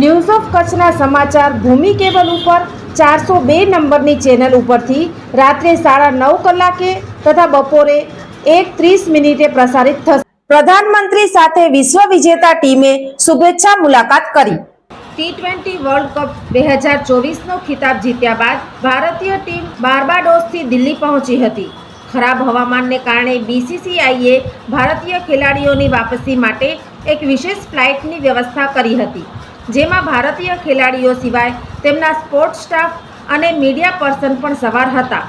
News of કચ્છના સમાચાર ભૂમિ cable ઉપર ચારસો બે નંબરની ચેનલ ઉપરથી રાત્રે સાડા નવ કલાકે તથા બપોરે એક ત્રીસ મિનિટે પ્રસારિત થશે. પ્રધાનમંત્રી સાથે વિશ્વ વિજેતા ટીમે શુભેચ્છા મુલાકાત કરી. ટી ટ્વેન્ટી વર્લ્ડ કપ બે હજાર ચોવીસનો ખિતાબ જીત્યા બાદ ભારતીય ટીમ બાર્બાડોસથી દિલ્હી પહોંચી હતી. ખરાબ હવામાનને કારણે બીસીસીઆઈએ ભારતીય ખેલાડીઓની વાપસી માટે એક વિશેષ ફ્લાઇટની વ્યવસ્થા કરી હતી. જેમાં ભારતીય ખેલાડીઓ સિવાય તેમના સ્પોર્ટ્સ સ્ટાફ અને મીડિયા પર્સન પણ સવાર હતા.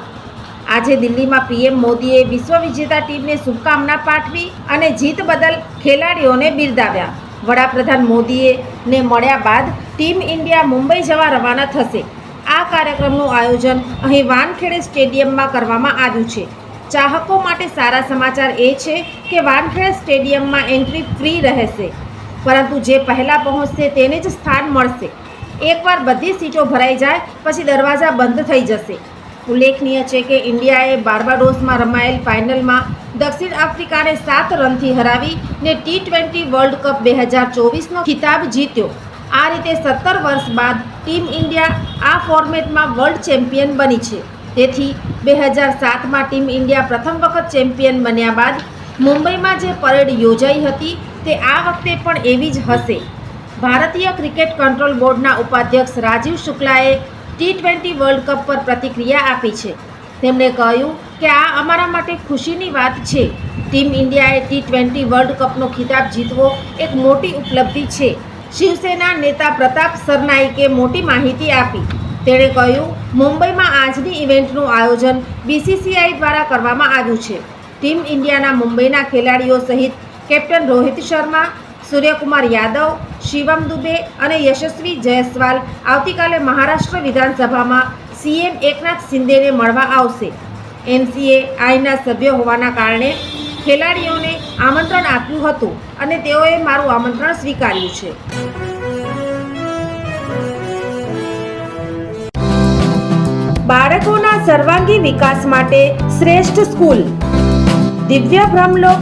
આજે દિલ્હીમાં પીએમ મોદીએ વિશ્વ વિજેતા ટીમને શુભકામના પાઠવી અને જીત બદલ ખેલાડીઓને બિરદાવ્યા. વડાપ્રધાન મોદીએ ને મળ્યા બાદ ટીમ ઇન્ડિયા મુંબઈ જવા રવાના થશે. આ કાર્યક્રમનું આયોજન અહીં વાનખેડે સ્ટેડિયમમાં કરવામાં આવ્યું છે. ચાહકો માટે સારા સમાચાર એ છે કે વાનખેડે સ્ટેડિયમમાં એન્ટ્રી ફ્રી રહેશે. પરંતુ જે પહેલાં પહોંચશે તેને જ સ્થાન મળશે. એકવાર બધી સીટો ભરાઈ જાય, પછી દરવાજા બંધ થઈ જશે. ઉલ્લેખનીય છે કે ઇન્ડિયાએ બાર્બાડોસમાં રમાયેલ ફાઇનલમાં દક્ષિણ આફ્રિકાને સાત રનથી હરાવી ને ટી ટ્વેન્ટી વર્લ્ડ કપ બે હજાર ચોવીસનો ખિતાબ જીત્યો. આ રીતે સત્તર વર્ષ બાદ ટીમ ઇન્ડિયા આ ફોર્મેટમાં વર્લ્ડ ચેમ્પિયન બની છે. તેથી બે હજાર સાતમાં ટીમ ઇન્ડિયા પ્રથમ વખત ચેમ્પિયન બન્યા બાદ મુંબઈમાં જે પરેડ યોજાઈ હતી તે આ વખતે પણ એવી જ હશે. ભારતીય ક્રિકેટ કંટ્રોલ બોર્ડના ઉપાધ્યક્ષ રાજીવ શુક્લાએ ટી ટ્વેન્ટી વર્લ્ડ કપ પર પ્રતિક્રિયા આપી છે. તેમણે કહ્યું કે આ અમારા માટે ખુશીની વાત છે. ટીમ ઇન્ડિયાએ ટી ટ્વેન્ટી વર્લ્ડ કપનો ખિતાબ જીતવો એક મોટી ઉપલબ્ધિ છે. શિવસેના નેતા પ્રતાપ સરનાઈકે મોટી માહિતી આપી. તેણે કહ્યું, મુંબઈમાં આજની ઇવેન્ટનું આયોજન બીસીસીઆઈ દ્વારા કરવામાં આવ્યું છે. ટીમ ઇન્ડિયાના મુંબઈના ખેલાડીઓ સહિત કેપ્ટન રોહિત શર્મા, સૂર્યકુમાર યાદવ, શિવમ દુબે અને યશસ્વી જયસ્વાલ આવતીકાલે મહારાષ્ટ્ર વિધાનસભામાં સીએમ એકનાથ શિંદેને મળવા આવશે. એમસીએ આઈના સભ્ય હોવાના કારણે ખેલાડીઓને આમંત્રણ આપ્યું હતું અને તેઓએ મારું આમંત્રણ સ્વીકાર્યું છે. બાળકોના સર્વાંગી વિકાસ માટે શ્રેષ્ઠ સ્કૂલ. દિવ્ય બ્રહ્મલોક